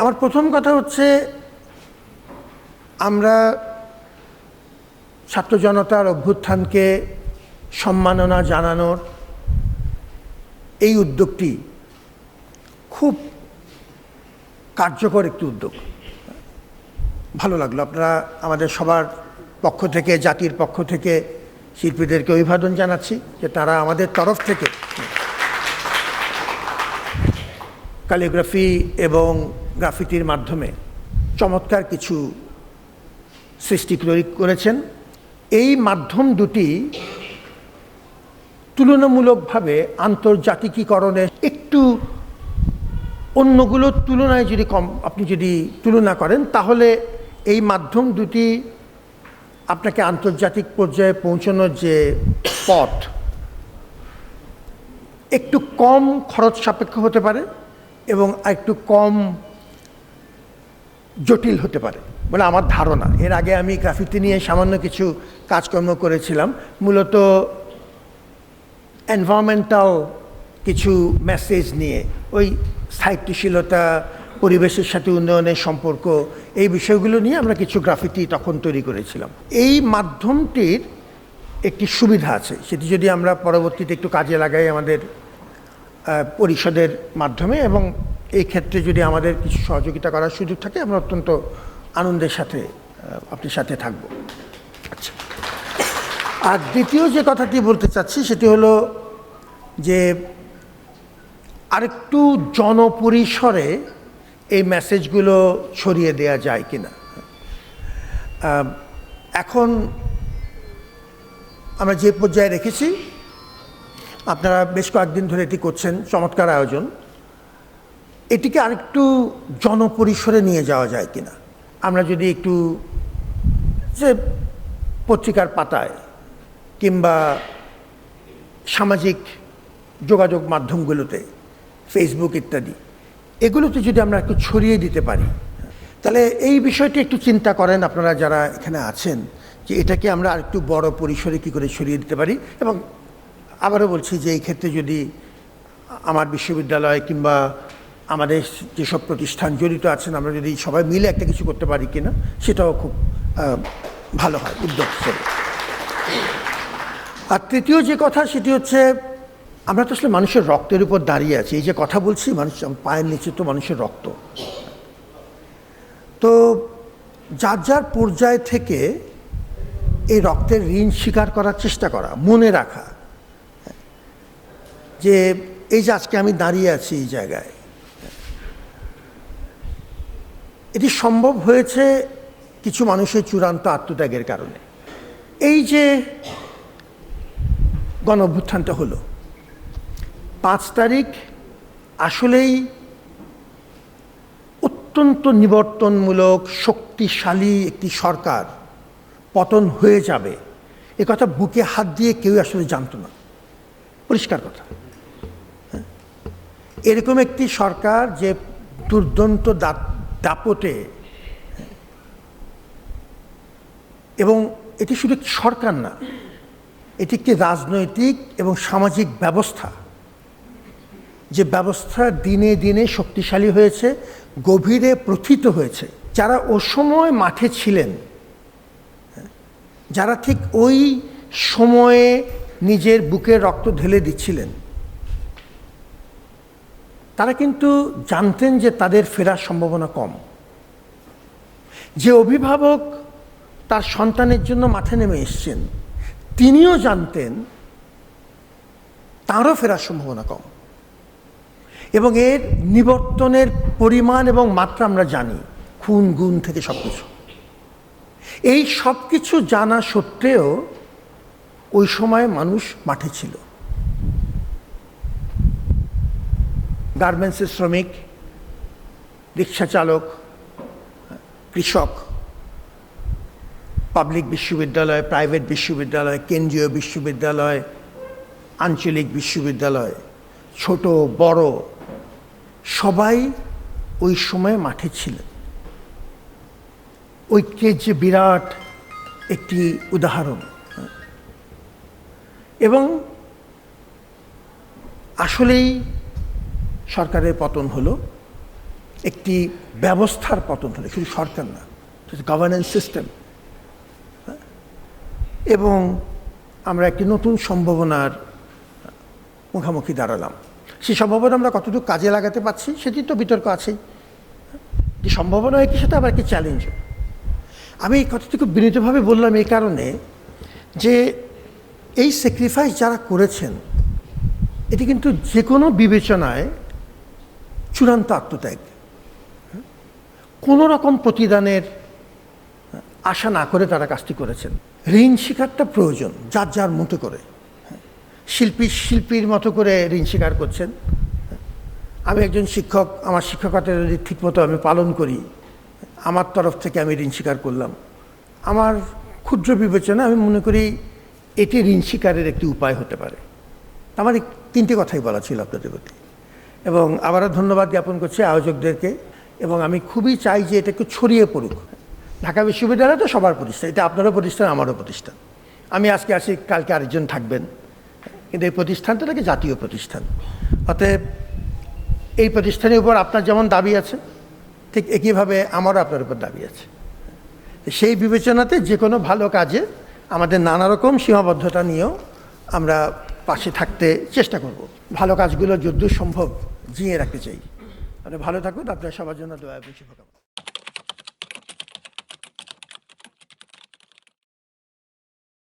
আমার প্রথম কথা হচ্ছে, আমরা ছাত্র জনতার অভ্যুত্থানকে সম্মাননা জানানোর এই উদ্যোগটি খুব কার্যকর একটি উদ্যোগ। ভালো লাগল। আপনারা আমাদের সবার পক্ষ থেকে, জাতির পক্ষ থেকে শিল্পীদেরকে অভিবাদন জানাচ্ছি যে তারা আমাদের তরফ থেকে ক্যালিগ্রাফি এবং গ্রাফিতির মাধ্যমে চমৎকার কিছু সৃষ্টি তৈরি করেছেন। এই মাধ্যম দুটি তুলনামূলকভাবে আন্তর্জাতিকীকরণে একটু অন্যগুলোর তুলনায় যদি কম, আপনি যদি তুলনা করেন, তাহলে এই মাধ্যম দুটি আপনাকে আন্তর্জাতিক পর্যায়ে পৌঁছানোর যে পথ একটু কম খরচ সাপেক্ষ হতে পারে। এবং একটু কম জটিল হতে পারে বলে আমার ধারণা। এর আগে আমি গ্রাফিতি নিয়ে সামান্য কিছু কাজকর্ম করেছিলাম। মূলত এনভায়রনমেন্টাল কিছু মেসেজ নিয়ে, ওই সাহিত্যশীলতা পরিবেশের সাথে উন্নয়নের সম্পর্ক, এই বিষয়গুলো নিয়ে আমরা কিছু গ্রাফিতি তখন তৈরি করেছিলাম। এই মাধ্যমটির একটি সুবিধা আছে, সেটি যদি আমরা পরবর্তীতে একটু কাজে লাগাই আমাদের পরিষদের মাধ্যমে এবং এই ক্ষেত্রে যদি আমাদের কিছু সহযোগিতা করার সুযোগ থাকে আমরা অত্যন্ত আনন্দের সাথে আহ, আপনার সাথে থাকব। আচ্ছা। আর দ্বিতীয় যে কথাটি বলতে চাচ্ছি সেটি হলো যে আরেকটু জনপরিসরে এই মেসেজগুলো ছড়িয়ে দেয়া যায় কিনা। আহ, এখন আমরা যে পর্যায়ে রেখেছি আপনারা বেশ কয়েকদিন ধরে এটি করছেন, চমৎকার আয়োজন। এটিকে আরেকটু জনপরিসরে নিয়ে যাওয়া যায় কিনা? আমরা যদি একটু যে পত্রিকার পাতায় কিংবা সামাজিক যোগাযোগ মাধ্যমগুলোতে ফেসবুক ইত্যাদি, এগুলোতে যদি আমরা একটু ছড়িয়ে দিতে পারি, তাহলে এই বিষয়টি একটু চিন্তা করেন আপনারা যারা এখানে আছেন, যে এটাকে আমরা আরেকটু বড় পরিসরে কী করে ছড়িয়ে দিতে পারি এবং আবারও বলছি যে এই ক্ষেত্রে যদি আমার বিশ্ববিদ্যালয় কিংবা আমাদের যেসব প্রতিষ্ঠান জড়িত আছেন, আমরা যদি সবাই মিলে একটা কিছু করতে পারি কিনা, সেটাও খুব ভালো হয়, উদ্যোগ হিসেবে। আর তৃতীয় যে কথা, সেটি হচ্ছে আমরা তো আসলে মানুষের রক্তের উপর দাঁড়িয়ে আছি। এই যে কথা বলছি, মানুষ পায়ের নিচে তো মানুষের রক্ত। তো যার যার পর্যায় থেকে এই রক্তের ঋণ স্বীকার করার চেষ্টা করা, মনে রাখা যে এই যে আজকে আমি দাঁড়িয়ে আছি এই জায়গায়, এটি সম্ভব হয়েছে কিছু মানুষের চূড়ান্ত আত্মত্যাগের কারণে। এই যে গণ অভ্যুত্থানটা হলো, পাঁচ তারিখ আসলেই অত্যন্ত নিবর্তনমূলক, শক্তিশালী একটি সরকার পতন হয়ে যাবে। কথা বুকে হাত দিয়ে কেউ আসলে জানতো না। পরিষ্কার কথা? এরকম একটি সরকার যে দুর্দন্ত দাপটে হ্যাঁ, এবং এটি শুধু একটি সরকার না এটি একটি রাজনৈতিক এবং সামাজিক ব্যবস্থা। যে ব্যবস্থা দিনে দিনে শক্তিশালী হয়েছে গভীরে প্রথিত হয়েছে। যারা ও সময় মাঠে ছিলেন যারা ঠিক ওই সময়ে নিজের বুকের রক্ত ঢেলে দিচ্ছিলেন তারা কিন্তু জানতেন যে তাদের ফেরার সম্ভাবনা কম। যে অভিভাবক তার সন্তানের জন্য মাঠে নেমে এসছেন, তিনিও জানতেন তারও ফেরার সম্ভাবনা কম। এবং এর নিবর্তনের পরিমাণ এবং মাত্রা আমরা জানি, খুন গুণ থেকে সব কিছু এই সব কিছু জানা সত্ত্বেও ওই সময় মানুষ মাঠে ছিল। গার্মেন্টসের শ্রমিক, রিক্সা চালক, কৃষক, পাবলিক বিশ্ববিদ্যালয়, প্রাইভেট বিশ্ববিদ্যালয়, কেন্দ্রীয় বিশ্ববিদ্যালয়, আঞ্চলিক বিশ্ববিদ্যালয়, ছোট, বড়, সবাই ওই সময় মাঠে ছিলেন। ঐক্যের যে বিরাট একটি উদাহরণ। এবং আসলেই সরকারের পতন হলো, একটি ব্যবস্থার পতন হলো, শুধু সরকার না গভর্নেন্স সিস্টেম এবং আমরা একটি নতুন সম্ভাবনার মুখোমুখি দাঁড়ালাম। সেই সম্ভাবনা আমরা কতটুকু কাজে লাগাতে পারছি সেটি তো বিতর্ক আছেই যে সম্ভাবনা একই সাথে আবার একটি চ্যালেঞ্জ আমি এই কথাটুকু বিনীতভাবে বললাম এই কারণে যে এই স্যাক্রিফাইস যারা করেছেন, এটি কিন্তু যে কোনো বিবেচনায় চূড়ান্ত আত্মত্যাগ। কোনো রকম প্রতিদানের আশা না করে তারা কাজটি করেছেন। ঋণ শিকারটা প্রয়োজন, যার যার মতো করে। শিল্পী শিল্পীর মতো করে ঋণ স্বীকার করছেন। আমি একজন শিক্ষক, আমার শিক্ষকতা যদি ঠিকমতো আমি পালন করি, আমার তরফ থেকে আমি ঋণ স্বীকার করলাম। আমার ক্ষুদ্র বিবেচনা আমি মনে করি এটি ঋণ স্বীকারের একটি উপায় হতে পারে। আমার তিনটে কথাই বলা ছিল আপনাদের প্রতি। এবং আবারও ধন্যবাদ জ্ঞাপন করছি আয়োজকদেরকে। এবং আমি খুবই চাই যে এটা একটু ছড়িয়ে পড়ুক। ঢাকা বিশ্ববিদ্যালয় তো সবার প্রতিষ্ঠান এটা আপনারও প্রতিষ্ঠান, আমারও প্রতিষ্ঠান। আমি আজকে আসি, কালকে আরেকজন থাকবেন। কিন্তু এই প্রতিষ্ঠানটা নাকি জাতীয় প্রতিষ্ঠান। অতএব এই প্রতিষ্ঠানের উপর আপনার যেমন দাবি আছে, ঠিক একইভাবে আমারও আপনার উপর দাবি আছে। সেই বিবেচনাতে যে কোনো ভালো কাজে আমাদের নানা রকম সীমাবদ্ধতা নিয়েও আমরা পাশে থাকতে চেষ্টা করব। ভালো কাজগুলো যদ্দূর সম্ভব জিয়ে রাখতে চাই। তাহলে ভালো থাকুন, আপনার সবার জন্য দয়া বেশি